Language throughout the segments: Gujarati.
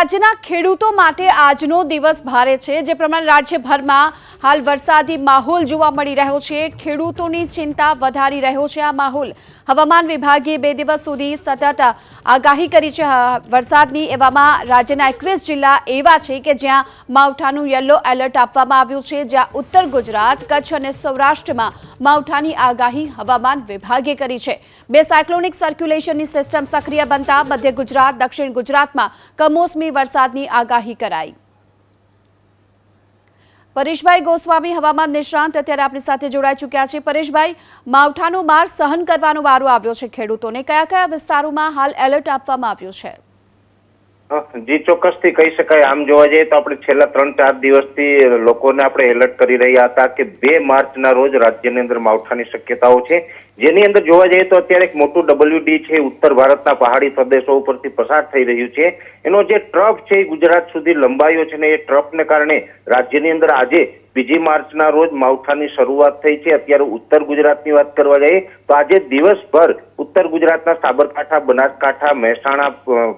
રાજ્યના ખેડૂતો માટે આજનો દિવસ ભારે છે. જે પ્રમાણે રાજ્યભરમાં હાલ વરસાદી માહોલ જોવા મળી રહ્યો છે. ખેડૂતોની ચિંતા વધારી રહ્યો છે આ માહોલ. હવામાન વિભાગે બે દિવસ સુધી સતત આગાહી કરી છે. વરસાદની એવામાં રાજ્યના એકવીસ જિલ્લા એવા છે કે જ્યાં માવઠાનું યલો એલર્ટ આપવામાં આવ્યું છે. જ્યાં ઉત્તર ગુજરાત, કચ્છ અને સૌરાષ્ટ્રમાં માવઠાની આગાહી હવામાન વિભાગે કરી છે. બે સાયક્લોનિક સર્ક્યુલેશનની સિસ્ટમ સક્રિય બનતા મધ્ય ગુજરાત, દક્ષિણ ગુજરાતમાં કમોસમી વરસાદની આગાહી કરાઈ. પરેશભાઈ ગોસ્વામી હવામાન નિષ્ણાંત અત્યારે આપણી સાથે જોડાઈ ચૂક્યા છે. પરેશભાઈ, માવઠાનો માર સહન કરવાનો વારો આવ્યો છે ખેડૂતોને. કયા કયા વિસ્તારોમાં હાલ એલર્ટ આપવામાં આવ્યું છે? જી, ચોક્કસથી કહી શકાય. આમ જોવા જઈએ તો આપણે છેલ્લા ત્રણ ચાર દિવસથી લોકોને આપણે એલર્ટ કરી રહ્યા હતા કે બે માર્ચના રોજ રાજ્યની અંદર માવઠાની શક્યતાઓ છે. જેની અંદર જોવા જઈએ તો અત્યારે એક મોટું ડબલ્યુડી છે ઉત્તર ભારતના પહાડી પ્રદેશો ઉપરથી પસાર થઈ રહ્યું છે. એનો જે ટ્રફ છે, એ ગુજરાત સુધી લંબાયો છે ને એ ટ્રફને કારણે રાજ્યની અંદર આજે બીજી માર્ચના રોજ માવઠાની શરૂઆત થઈ છે. અત્યારે ઉત્તર ગુજરાતની વાત કરવા જઈએ તો આજે દિવસભર ઉત્તર ગુજરાતના સાબરકાંઠા, બનાસકાંઠા, મહેસાણા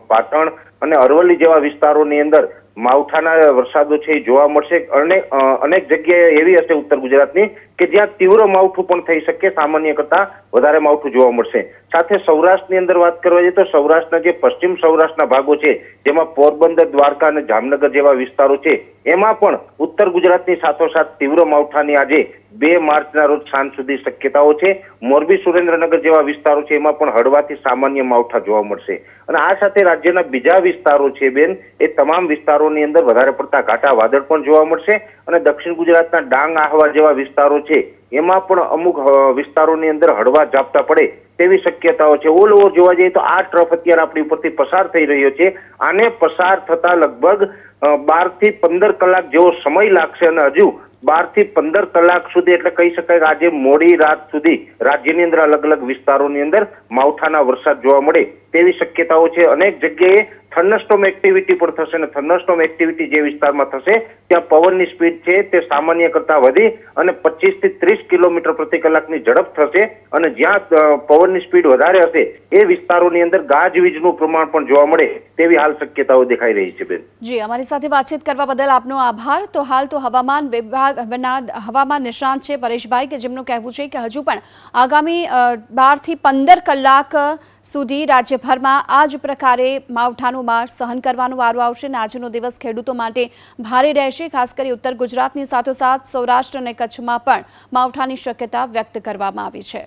પાટણ અને અરવલ્લી જેવા વિસ્તારોની અંદર માવઠાના વરસાદો છે એ જોવા મળશે. અને અનેક જગ્યાએ એવી હશે ઉત્તર ગુજરાતની કે જ્યાં તીવ્ર માવઠું પણ થઈ શકે સામાન્ય કરતા વધારે માવઠું જોવા મળશે. સાથે સૌરાષ્ટ્રની અંદર વાત કરવા જઈએ તો સૌરાષ્ટ્રના જે પશ્ચિમ સૌરાષ્ટ્રના ભાગો છે, જેમાં પોરબંદર, દ્વારકા અને જામનગર જેવા વિસ્તારો છે, એમાં પણ ઉત્તર ગુજરાતની સાથોસાથ તીવ્ર માવઠાની આજે બે માર્ચના રોજ સાંજ સુધી શક્યતાઓ છે. મોરબી, સુરેન્દ્રનગર જેવા વિસ્તારો છે, એમાં પણ હળવાથી સામાન્ય માવઠા જોવા મળશે. અને આ સાથે રાજ્યના બીજા વિસ્તારો છે બેન, એ તમામ વિસ્તારોની અંદર વધારે પડતા ઘાટા વાદળ પણ જોવા મળશે. અને દક્ષિણ ગુજરાતના ડાંગ આહવા જેવા વિસ્તારો છે, એમાં પણ અમુક વિસ્તારોની અંદર હળવા ઝાપટા પડે તેવી શક્યતાઓ છે. ઓલ ઓવર જોવા જઈએ તો આ ટ્રફ અત્યારે આપણી ઉપરથી પસાર થઈ રહ્યો છે. આને પસાર થતા લગભગ બારથી પંદર કલાક જેવો સમય લાગશે અને હજુ બારથી પંદર કલાક સુધી, એટલે કહી શકાય કે આજે મોડી રાત સુધી રાજ્યની અંદર અલગ અલગ વિસ્તારોની અંદર માવઠાના વરસાદ જોવા મળે તેવી શક્યતાઓ છે. અનેક જગ્યાએ થંડરસ્ટોમ એક્ટિવિટી પણ થશે અને થંડરસ્ટોમ એક્ટિવિટી જે વિસ્તારમાં થશે, ત્યાં પવનની સ્પીડ છે, તે સામાન્ય કરતા વધી અને પચીસથી ત્રીસ કિલોમીટર પ્રતિ કલાકની ઝડપ થશે અને જ્યાં પવનની સ્પીડ વધારે હશે, એ વિસ્તારોની અંદર ગાજવીજનું પ્રમાણ પણ જોવા મળે તેવી હાલ શક્યતાઓ દેખાઈ રહી છે, બેન. જી, અમારી સાથે વાતચીત કરવા બદલ આપનો આભાર. તો હાલ તો હવામાન વિભાગના હવામાન નિષ્ણાંત છે પરેશભાઈ, કે જેમનું કહેવું છે કે હજુ પણ આગામી બારથી પંદર કલાક સુધી રાજ્યભરમાં આ જ પ્રકારે માવઠાનો માર સહન કરવાનો વારો આવશે અને આજનો દિવસ ખેડૂતો માટે ભારે રહેશે, ખાસ કરી ઉત્તર ગુજરાતની સાથોસાથ સૌરાષ્ટ્ર અને કચ્છમાં પણ માવઠાની શક્યતા વ્યક્ત કરવામાં આવી છે.